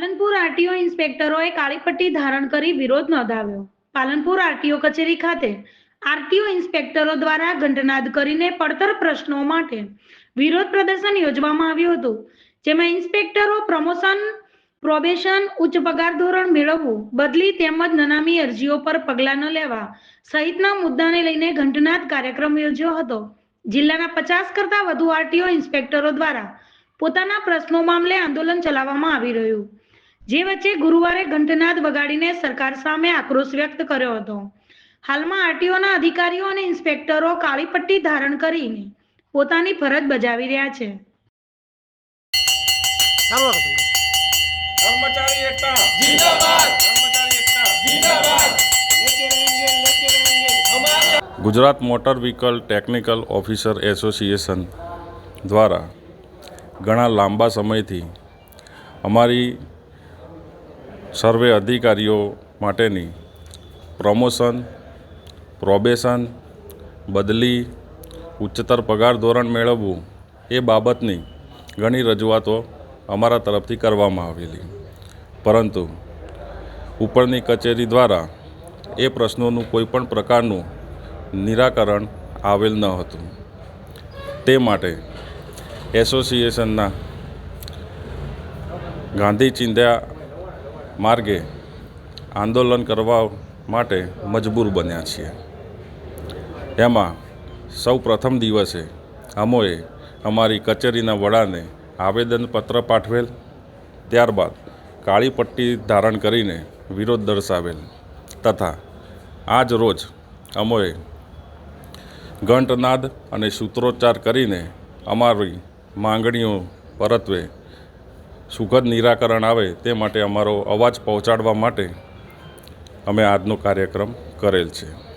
Palanpur RTO ઇન્સ્પેક્ટરોએ કાળી પટ્ટી ધારણ કરી વિરોધ નોંધાવ્યો. પાલનપુર આરટીઓ કચેરી ખાતે આરટીઓ ઇન્સ્પેક્ટરો દ્વારા ઘંટનાદ કરીને પડતર પ્રશ્નો માટે વિરોધ પ્રદર્શન યોજવામાં આવ્યું હતું, જેમાં ઇન્સ્પેક્ટરો પ્રમોશન, પ્રોબેશન, ઉચ્ચ પગાર ધોરણ મેળવવું, બદલી તેમજ નનામી અરજીઓ પર પગલાં ન લેવા સહિતના મુદ્દાને લઈને ઘંટનાદ કાર્યક્રમ યોજ્યો હતો. જિલ્લાના પચાસ કરતા વધુ આરટીઓ ઇન્સ્પેક્ટરો દ્વારા પોતાના પ્રશ્નો મામલે આંદોલન ચલાવવામાં આવી રહ્યું. જે વચ્ચે ગુરુવારે ઘંટનાદ વગાડીને સરકાર સામે આક્રોશ વ્યક્ત કર્યો હતો. હાલમાં આરટીઓના અધિકારીઓ અને ઇન્સ્પેક્ટરો કાળી પટ્ટી ધારણ કરીને પોતાની ફરજ બજાવી રહ્યા છે. Gujarat motor vehicle technical officer association દ્વારા ઘણા લાંબા સમયથી અમારી સર્વે અધિકારીઓ માટેની પ્રમોશન, પ્રોબેશન, બદલી, ઉચ્ચતર પગાર ધોરણ મેળવવું એ બાબતની ઘણી રજૂઆતો અમારા તરફથી કરવામાં આવેલી. પરંતુ ઉપરની કચેરી દ્વારા એ પ્રશ્નોનું કોઈપણ પ્રકારનું નિરાકરણ આવેલ ન હતું. તે માટે એસોસિએશનના ગાંધી ચિંધ્યા માર્ગે આંદોલન કરવા માટે મજબૂર બન્યા છીએ. એમાં સૌ પ્રથમ દિવસે અમોએ અમારી કચેરીના વડાને આવેદનપત્ર પાઠવેલ, ત્યારબાદ કાળી પટ્ટી ધારણ કરીને વિરોધ દર્શાવેલ તથા આજ રોજ અમોએ ઘંટનાદ અને સૂત્રોચ્ચાર કરીને અમારી માંગણીઓ પરત્વે સુખદ નિરાકરણ આવે તે માટે અમારો અવાજ પહોંચાડવા માટે અમે આજનો કાર્યક્રમ કરેલ છે.